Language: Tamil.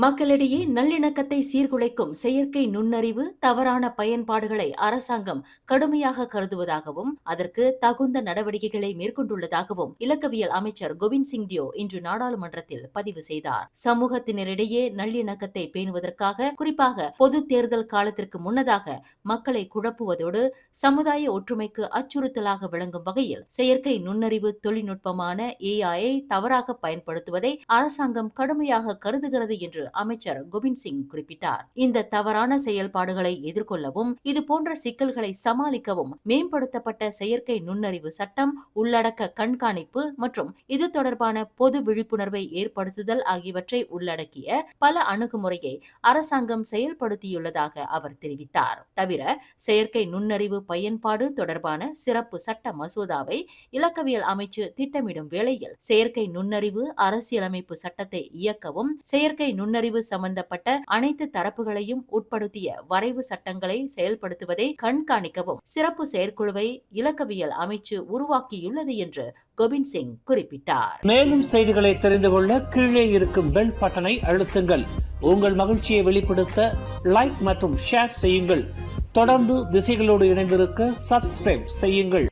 மக்களிடையே நல்லிணக்கத்தை சீர்குலைக்கும் செயற்கை நுண்ணறிவு தவறான பயன்பாடுகளை அரசாங்கம் கடுமையாக கருதுவதாகவும் அதற்கு தகுந்த நடவடிக்கைகளை மேற்கொண்டுள்ளதாகவும் இலக்கவியல் அமைச்சர் கோவிந்த் சிங் தியோ இன்று நாடாளுமன்றத்தில் பதிவு செய்தார். சமூகத்தினரிடையே நல்லிணக்கத்தை பேணுவதற்காக குறிப்பாக பொது தேர்தல் காலத்திற்கு முன்னதாக மக்களை குழப்புவதோடு சமுதாய ஒற்றுமைக்கு அச்சுறுத்தலாக விளங்கும் வகையில் செயற்கை நுண்ணறிவு தொழில்நுட்பமான ஏஐ தவறாக பயன்படுத்துவதை அரசாங்கம் கடுமையாக கருதுகிறது என்று அமைச்சர் கோவிந்த் சிங் குறிப்பிட்டார். இந்த தவறான செயல்பாடுகளை எதிர்கொள்ளவும் இதுபோன்ற சிக்கல்களை சமாளிக்கவும் மேம்படுத்தப்பட்ட செயற்கை நுண்ணறிவு சட்டம் உள்ளடக்க கண்காணிப்பு மற்றும் இது தொடர்பான பொது விழிப்புணர்வை ஏற்படுத்துதல் ஆகியவற்றை உள்ளடக்கிய பல அணுகுமுறையை அரசாங்கம் செயல்படுத்தியுள்ளதாக அவர் தெரிவித்தார். தவிர செயற்கை நுண்ணறிவு பயன்பாடு தொடர்பான சிறப்பு சட்ட மசோதாவை இலக்கவியல் அமைச்சு திட்டமிடும் வேளையில் செயற்கை நுண்ணறிவு அரசியலமைப்பு சட்டத்தை இயக்கவும் செயற்கை நுண்ணறிவு நுண்ணறிவு சம்பந்தப்பட்ட அனைத்து தரப்புகளையும் உட்படுத்திய வரைவு சட்டங்களை செயல்படுத்துவதை கண்காணிக்கவும் சிறப்பு செயற்குழுவை இலக்கவியல் அமைச்சு உருவாக்கியுள்ளது என்று கோவிந்த் சிங் குறிப்பிட்டார். மேலும் செய்திகளை தெரிந்து கொள்ள கீழே இருக்கும் பெல் பட்டனை அழுத்துங்கள். உங்கள் மகிழ்ச்சியை வெளிப்படுத்த லைக் மற்றும் ஷேர் செய்யுங்கள். தொடர்ந்து திசைகளோடு இணைந்திருக்க சப்ஸ்கிரைப் செய்யுங்கள்.